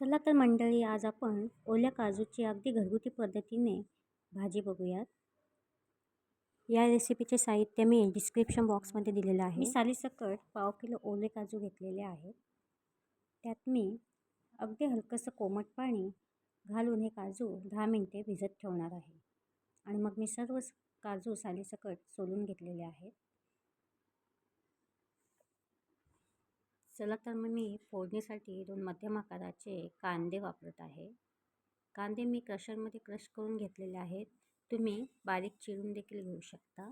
चला तर मंडळी आज आपण ओल्या काजूची अगदी घरगुती पद्धतीने भाजी बघूयात. या रेसिपीचे साहित्य मी डिस्क्रिप्शन बॉक्समध्ये दिलेलं आहे. मी सालीसकट पाव किलो ओले काजू घेतलेले आहेत. त्यात मी अगदी हलकंसं कोमट पाणी घालून हे काजू दहा मिनटे भिजत ठेवणार आहे. आणि मग मी सर्व काजू सालीसकट सोलून घेतलेले आहेत. चला तर मग मी फोडणीसाठी दोन मध्यम आकाराचे कांदे वापरत आहे. कांदे मी क्रशरमध्ये क्रश करून घेतलेले आहेत. तुम्ही बारीक चिरून देखील घेऊ शकता.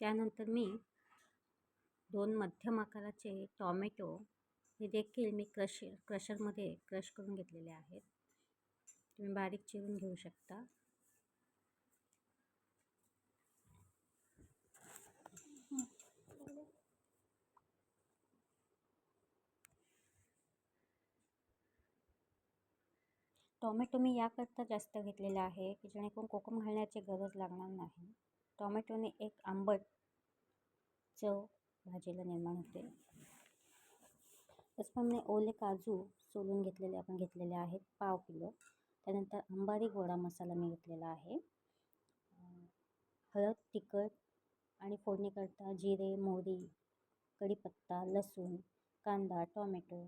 त्यानंतर मी दोन मध्यम आकाराचे टॉमॅटो हे देखील मी क्रश क्रशरमध्ये क्रश करून घेतलेले आहेत. तुम्ही बारीक चिरून घेऊ शकता. टोमॅटो मी याकरता जास्त घेतलेला आहे की जेणेकरून कोकम घालण्याची गरज लागणार नाही. टोमॅटोने एक आंबट चव भाजीला निर्माण होते. त्याचप्रमाणे ओले काजू सोलून घेतलेले आपण घेतलेले आहेत पाव किलो. त्यानंतर अंबारी गोडा मसाला मी घेतलेला आहे. हळद तिखट आणि फोडणीकरता जिरे मोहरी कढीपत्ता लसूण कांदा टोमॅटो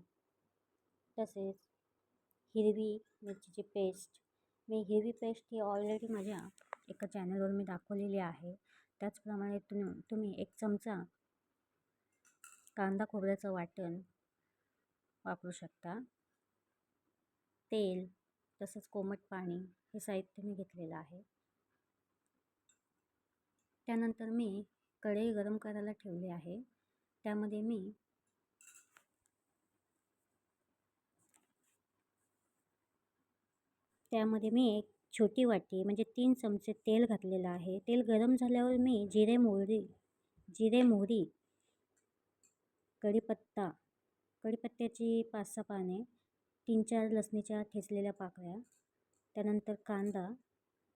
तसेच हिरवी मिरचीची पेस्ट. मी हिरवी पेस्ट ही ऑलरेडी माझ्या एका चॅनलवर मी दाखवलेली आहे. त्याचप्रमाणे तुम्ही तुम्ही एक चमचा कांदा खोबऱ्याचं वाटण वापरू शकता. तेल तसंच कोमट पाणी हे साहित्य मी घेतलेलं आहे. त्यानंतर मी कढई गरम करायला ठेवली आहे. त्यामध्ये मी त्यामध्ये मी एक छोटी वाटी म्हणजे तीन चमचे तेल घातलेलं आहे. तेल गरम झाल्यावर मी जिरे मोहरी जिरे मोहरी कढीपत्ता कढीपत्त्याची पाच सहा पाने तीन चार लसणीच्या ठेचलेल्या पाकळ्या त्यानंतर कांदा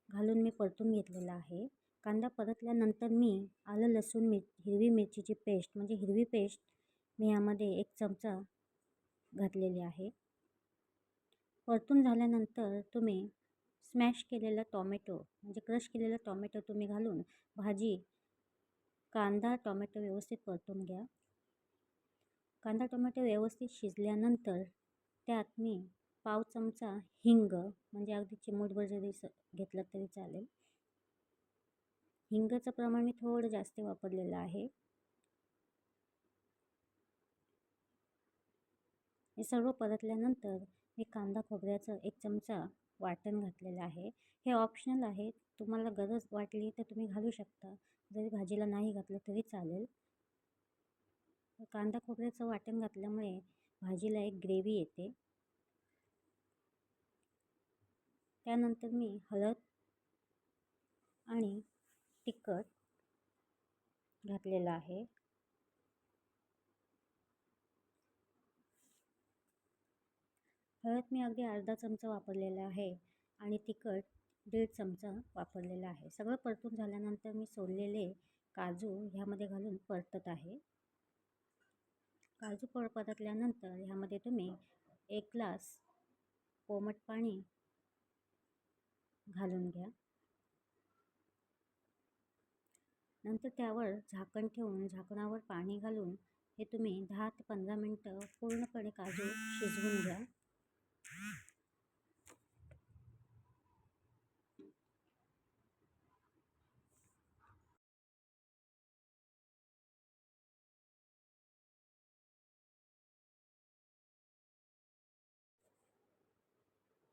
घालून मी परतून घेतलेला आहे. कांदा परतल्यानंतर मी आलं लसूण मिर हिरवी मिरचीची पेस्ट म्हणजे हिरवी पेस्ट मी यामध्ये एक चमचा घातलेली आहे. परतून झाल्यानंतर तुम्ही स्मॅश केलेला टॉमॅटो म्हणजे क्रश केलेला टॉमॅटो तुम्ही घालून भाजी कांदा टॉमॅटो व्यवस्थित परतून घ्या. कांदा टोमॅटो व्यवस्थित शिजल्यानंतर त्यात मी पाव चमचा हिंग म्हणजे अगदी चिमूटभर जरी स घेतलं तरी चालेल. हिंगाचं प्रमाण मी थोडं जास्त वापरलेलं आहे. हे सर्व परतल्यानंतर मी कांदा खोबऱ्याचं एक चमचा वाटण घातलेलं आहे. हे ऑप्शनल आहे. तुम्हाला गरज वाटली तर तुम्ही घालू शकता. जरी भाजीला नाही घातलं तरी चालेल. कांदा खोबऱ्याचं वाटण घातल्यामुळे भाजीला एक ग्रेव्ही येते. त्यानंतर मी हळद आणि तिखट घातलेलं आहे. हळद मी अगदी अर्धा चमचा वापरलेला आहे आणि तिखट दीड चमचा वापरलेला आहे. सगळं परतून झाल्यानंतर मी सोललेले काजू ह्यामध्ये घालून परतत आहे. काजू पळ परतल्यानंतर ह्यामध्ये तुम्ही एक ग्लास कोमट पाणी घालून घ्या. नंतर त्यावर झाकण ठेवून झाकणावर पाणी घालून हे तुम्ही दहा ते पंधरा मिनटं पूर्णपणे काजू शिजवून घ्या.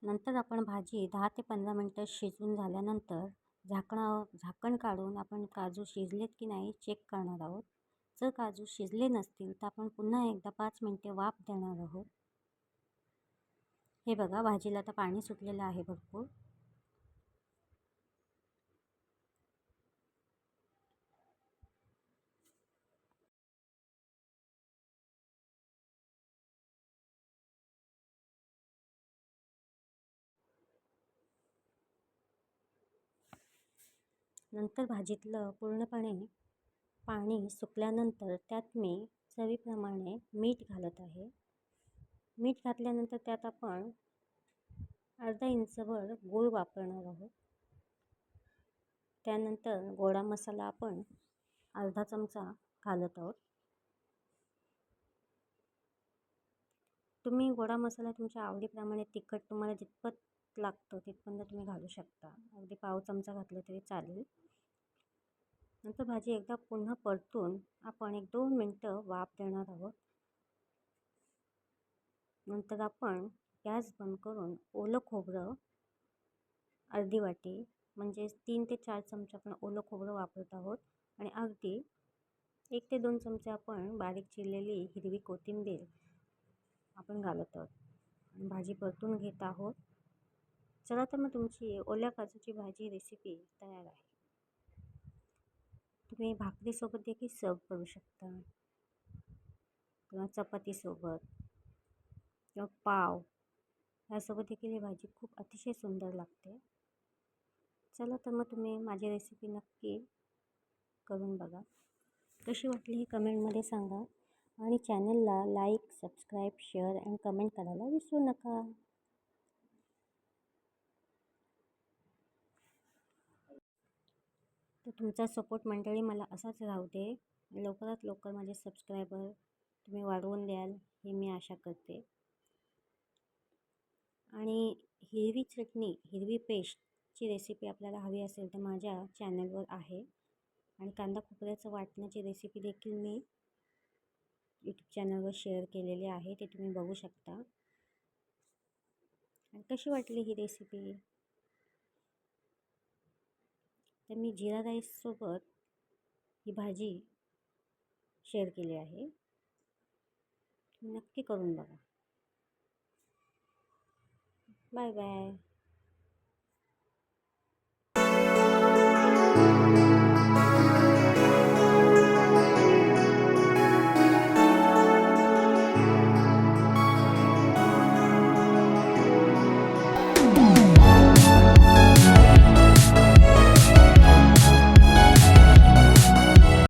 नंतर आपण भाजी दहा ते पंधरा मिनटं शिजवून झाल्यानंतर झाकणा झाकण काढून आपण काजू शिजलेत की नाही चेक करणार आहोत. जर काजू शिजले नसतील तर आपण पुन्हा एकदा पाच मिनटे वाफ देणार आहोत. हे बघा भाजीला आता पाणी सुटलेलं आहे भरपूर. नंतर भाजीतलं पूर्णपणे पाणी सुकल्यानंतर त्यात मी चवीप्रमाणे मीठ घालत आहे. मीठ घातल्यानंतर त्यात आपण अर्धा इंचभर गूळ वापरणार आहोत. त्यानंतर गोडा मसाला आपण अर्धा चमचा घालत आहोत. तुम्ही गोडा मसाला तुमच्या आवडीप्रमाणे तिखट तुम्हाला जितपत लागतं तिथपर्यंत तुम्ही घालू शकता. अगदी पाव चमचा घातलं तरी चालेल. नंतर भाजी एकदा पुन्हा परतून आपण एक दोन मिनटं वाफ देणार आहोत. नंतर आपण गॅस बंद करून ओलं खोबरं अर्धी वाटी म्हणजे तीन ते चार चमचे आपण ओलं खोबरं वापरत आहोत. आणि अगदी एक ते दोन चमचे आपण बारीक चिरलेली हिरवी कोथिंबीर आपण घालत आहोत. भाजी परतून घेत आहोत. चला तर मग तुमची ओल्या काजूची भाजी रेसिपी तयार आहे. तुम्ही भाकरीसोबत देखील सर्व करू शकता. किंवा चपातीसोबत किंवा पाव यासोबत देखील ही भाजी खूप अतिशय सुंदर लागते. चला तर मग तुम्ही माझी रेसिपी नक्की करून बघा. कशी वाटली हे कमेंटमध्ये सांगा. आणि चॅनलला like subscribe share and comment करायला विसरू नका. तर तुमचा सपोर्ट मंडळी मला असाच राहू दे. लवकरात लवकर माझे सबस्क्रायबर तुम्ही वाढवून द्याल ही मी आशा करते. आणि हिरवी चटणी हिरवी पेस्टची रेसिपी आपल्याला हवी असेल तर माझ्या चॅनलवर आहे. आणि कांदा खोबऱ्याचं वाटण्याची रेसिपी देखील मी यूट्यूब चॅनलवर शेअर केलेली आहे ते तुम्ही बघू शकता. आणि कशी वाटली ही रेसिपी तर मी जिरा राईससोबत ही भाजी शेअर केली आहे. नक्की करून बघा. Bye bye.